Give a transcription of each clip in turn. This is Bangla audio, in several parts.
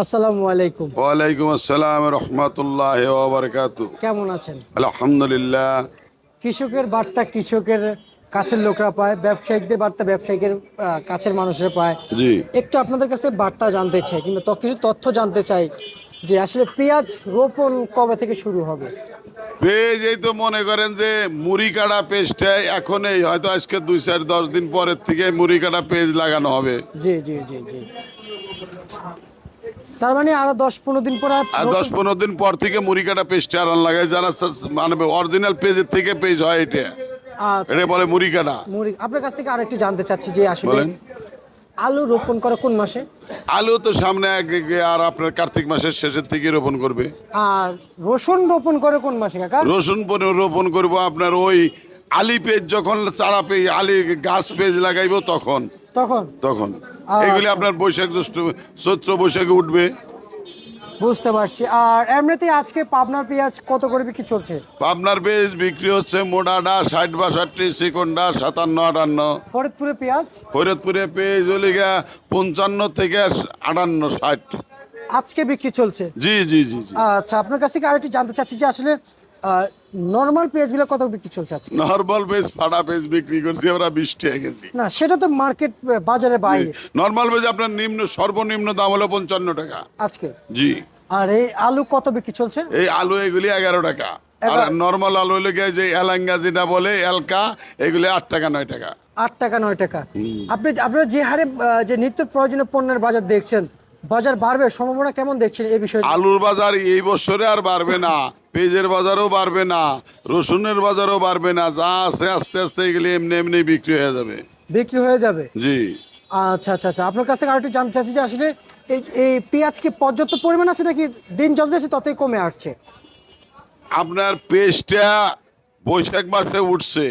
আসসালামু আলাইকুম। ওয়ালাইকুম আসসালাম রহমতুল্লাহ ওবরকাত কেমন আছেন? আলহামদুলিল্লাহ। কৃষকের বার্তা কৃষকের কাছের লোকরা পায় ব্যবসায়িকদের বার্তা ব্যবসায়িকের কাছের মানুষরা পায়। জি। একটু আপনাদের কাছে বার্তা জানতে চাই কিংবা তো কিছু তথ্য জানতে চাই যে আসলে পেঁয়াজ রোপণ কবে থেকে শুরু হবে? পেজ এই তো মনে করেন যে মুড়ি কাটা পেজটা এখন এই হয়তো আজকে দুই চার দশ দিন পরের থেকে মুড়ি কাটা পেজ লাগানো হবে। জি জি জি জি। তার মানে আরও দশ পনেরো দিন পর দশ পনেরো দিন পর থেকে মুড়ি কাটা লাগায়। যারা মানে অরিজিনাল পেজের থেকে পেজ হয় এটা। আচ্ছা। এটা বলে মুড়ি কাটা। মুড়ি আপনার কাছ থেকে আরেকটু জানতে চাচ্ছি যে আসলে আলু রোপণ করে কোন মাসে? আলু তো সামনে এক আর আপনার কার্তিক মাসের শেষের থেকে রোপণ করবে। আর রসুন রোপণ করে কোন মাসে কাকা? রসুন রোপণ করব আপনার ওই আলি পেজ যখন চারা পেয়ে আলি গাছ পেজ লাগাইবো তখন। তখন? তখন। এগুলি আপনার বৈশাখ জ্যৈষ্ঠ চৈত্র বৈশাখে উঠবে। বুঝতে পারছি। আর এমনিতে আজকে পাবনার পেঁয়াজ কত করে বিক্রি চলছে? পাবনার পেজ বিক্রি হচ্ছে মোডাডা ষাট বাষট্টি সিকন্ডা সাতান্ন আটান্ন। ফরিদপুরে পেঁয়াজ? ফরিদপুরে পেজ হলে গিয়া পঞ্চান্ন থেকে আটান্ন ষাট। আজকে বিক্রি চলছে? জি জি জি জি। আচ্ছা আপনার কাছ থেকে আরেকটু জানতে চাচ্ছি যে আসলে নর্মাল পেঁয়াজগুলো কত বিক্রি চলছে আজকে? নর্মাল পেজ ফাটা পেজ বিক্রি করছি আমরা বিশ টাকা গেছি না সেটা তো মার্কেট বাজারে বাইরে নর্মাল পেজ আপনার নিম্ন সর্বনিম্ন দাম হলো পঞ্চান্ন টাকা। আজকে? জি। আর এই আলু কত বিক্রি চলছে? এই আলু এগুলি এগারো টাকা। আর নর্মাল আলু হলে যে এলাঙ্গা যেটা বলে এলকা এগুলি আট টাকা নয় টাকা। আট টাকা নয় টাকা। আপনি আপনারা যে হারে যে নিত্য প্রয়োজনীয় পণ্যের বাজার দেখছেন বাজার বাড়বে সম্ভাবনা কেমন দেখছেন এই বিষয়ে? আলুর বাজার এই বছরে আর বাড়বে না। পেঁয়াজের বাজারও বাড়বে না রসুনের বাজারও বাড়বে না যা আছে আস্তে আস্তে এগুলি এমনি এমনি বিক্রি হয়ে যাবে। বিক্রি হয়ে যাবে? জি। আচ্ছা আচ্ছা আচ্ছা আপনার কাছ থেকে আরেকটু জানতে চাচ্ছি যে আসলে এই এই পেঁয়াজ কি পর্যাপ্ত পরিমাণ আছে নাকি দিন যত যাচ্ছে ততই কমে আসছে? আপনার পেঁয়াজটা বৈশাখ মাসে উঠছে।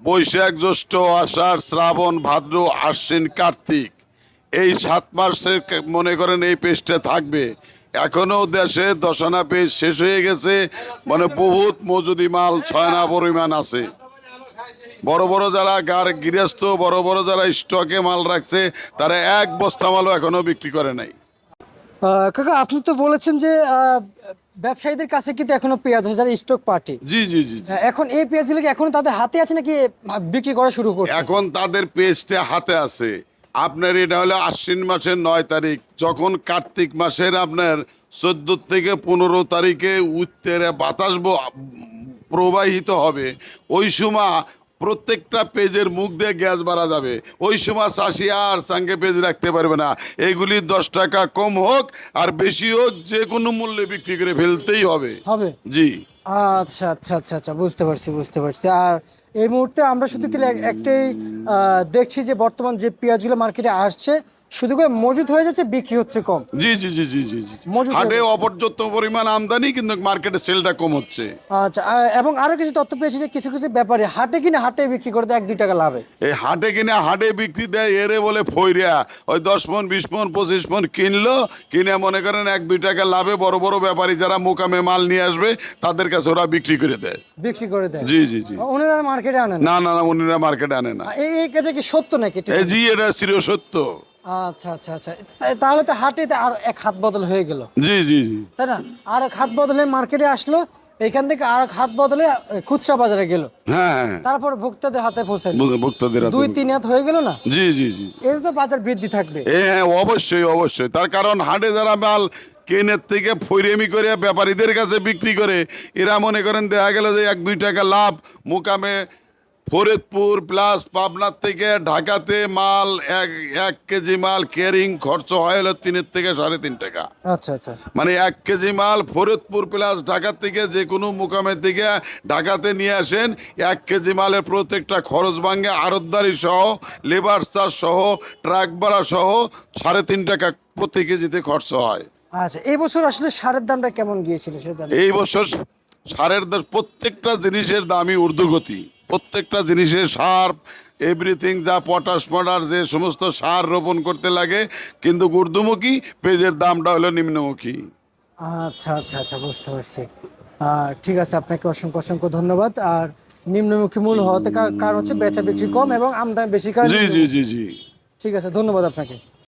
বৈশাখ জ্যৈষ্ঠ আষাঢ় শ্রাবণ ভাদ্র আশ্বিন কার্তিক। এই সাত মাসের মনে করেন এই পেজটা থাকবে। এখনও দেশে দশানা পেজ শেষ হয়ে গেছে। মানে বহুত মজুদি মাল ছয়না পরিমাণ আছে। বড় বড় যারা গার গৃহস্থ বড় বড় যারা স্টকে মাল রাখছে তারা এক বস্তা মালও এখনও বিক্রি করে নাই। কাকা আপনি তো বলেছেন যে ব্যবসায়ীদের কাছে কিন্তু এখনও পেঁয়াজ আছে যারা স্টক পার্টি জি জি জি। এখন এই পেঁয়াজগুলো কি এখন তাদের হাতে আছে নাকি বিক্রি করা শুরু করছে? এখন তাদের পেজটা হাতে আছে। আপনার এটা হলো আশ্বিন মাসের নয় তারিখ। যখন কার্তিক মাসের আপনার চোদ্দ থেকে পনেরো তারিখে উত্তরে বাতাস প্রবাহিত হবে ওই সময় প্রত্যেকটা পেজের মুখ দিয়ে গ্যাস বাড়া যাবে। ওই সময় চাষি আর চাঙ্গে পেজ রাখতে পারবে না। এগুলি দশ টাকা কম হোক আর বেশি হোক যে কোনো মূল্যে বিক্রি করে ফেলতেই হবে। হবে? জি। আচ্ছা আচ্ছা আচ্ছা আচ্ছা বুঝতে পারছি বুঝতে পারছি। আর এই মুহূর্তে আমরা শুধু একটাই দেখছি যে বর্তমান যে পেঁয়াজগুলো মার্কেটে আসছে শুধু করে মজুদ হয়ে যাচ্ছে বিক্রি হচ্ছে কম। জি জি জি জি জি জি। মজুদ হাটে। অপর্যাপ্ত পরিমাণ আমদানি কিন্তু মার্কেটে সেলটা কম হচ্ছে। আচ্ছা এবং আরও কিছু তথ্য পেয়েছি যে কিছু কিছু ব্যাপারে হাটে কিনে হাটে বিক্রি করে দেয় এক দুই টাকা লাভে। এই হাটে কিনে হাটে বিক্রি দেয় এরে বলে ফইরিয়া ওই দশ মন বিশ মন পঁচিশ মন কিনলো কিনে মনে করেন এক দুই টাকা লাভে বড় বড় ব্যাপারী যারা মোকামে মাল নিয়ে আসবে তাদের কাছে ওরা বিক্রি করে দেয়। বিক্রি করে দেয়। জি জি জি। ওনারা মার্কেটে আনে না? না না উনিরা মার্কেটে আনে না। এই এই কাজে কি সত্য নাকি? জি এটা চির সত্য আচ্ছা আচ্ছা আচ্ছা। তাহলে তো হাটে আর এক হাত বদল হয়ে গেল। জি জি জি। তাই না? আর এক হাত বদলে মার্কেটে আসলো এখান থেকে আর হাত বদলে খুচরা বাজারে গেল। হ্যাঁ হ্যাঁ তারপর ভোক্তাদের হাতে বুঝ- ভোক্তাদের হাতে দুই তিন হাত হয়ে গেল না? জি জি জি। এতে তো বাজার বৃদ্ধি থাকবে। হ্যাঁ অবশ্যই অবশ্যই। তার কারণ হাটে যারা মাল কেনের থেকে ফৈরেমি করে ব্যাপারীদের কাছে বিক্রি করে এরা মনে করেন দেখা গেল যে এক দুই টাকা লাভ মুকামে ফরিদপুর প্লাস পাবনার থেকে ঢাকাতে মাল এক এক কেজি মাল ক্যারিং খরচ হয় হলো তিনের থেকে সাড়ে তিন টাকা। আচ্ছা আচ্ছা। মানে এক কেজি মাল ফরিদপুর প্লাস ঢাকা থেকে যে কোনো মুকামের থেকে ঢাকাতে নিয়ে আসেন। এক কেজি মালের প্রত্যেকটা খরচ ভাঙে আড়তদারি সহ লেবার চার্জ সহ ট্রাক ভাড়া সহ সাড়ে তিন টাকা প্রতি কেজিতে খরচ হয়। আচ্ছা এই বছর আসলে সারের দামটা কেমন গিয়েছিল সেটা এই বছর সারের দাম প্রত্যেকটা জিনিসের দামই ঊর্ধ্বগতি। প্রত্যেকটা জিনিসের সার এভরিথিং যা পটাশ পটার যে সমস্ত সার রোপণ করতে লাগে কিন্তু ঊর্ধ্বমুখী পেজের দামটা হলো নিম্নমুখী। আচ্ছা আচ্ছা আচ্ছা বুঝতে পারছি। ঠিক আছে আপনাকে অসংখ্য অসংখ্য ধন্যবাদ। আর নিম্নমুখী মূল হওয়াতে কার- কারণ হচ্ছে বেচা বিক্রি কম এবং আমদানি বেশি কারণ জি জি জি জি। ঠিক আছে ধন্যবাদ আপনাকে।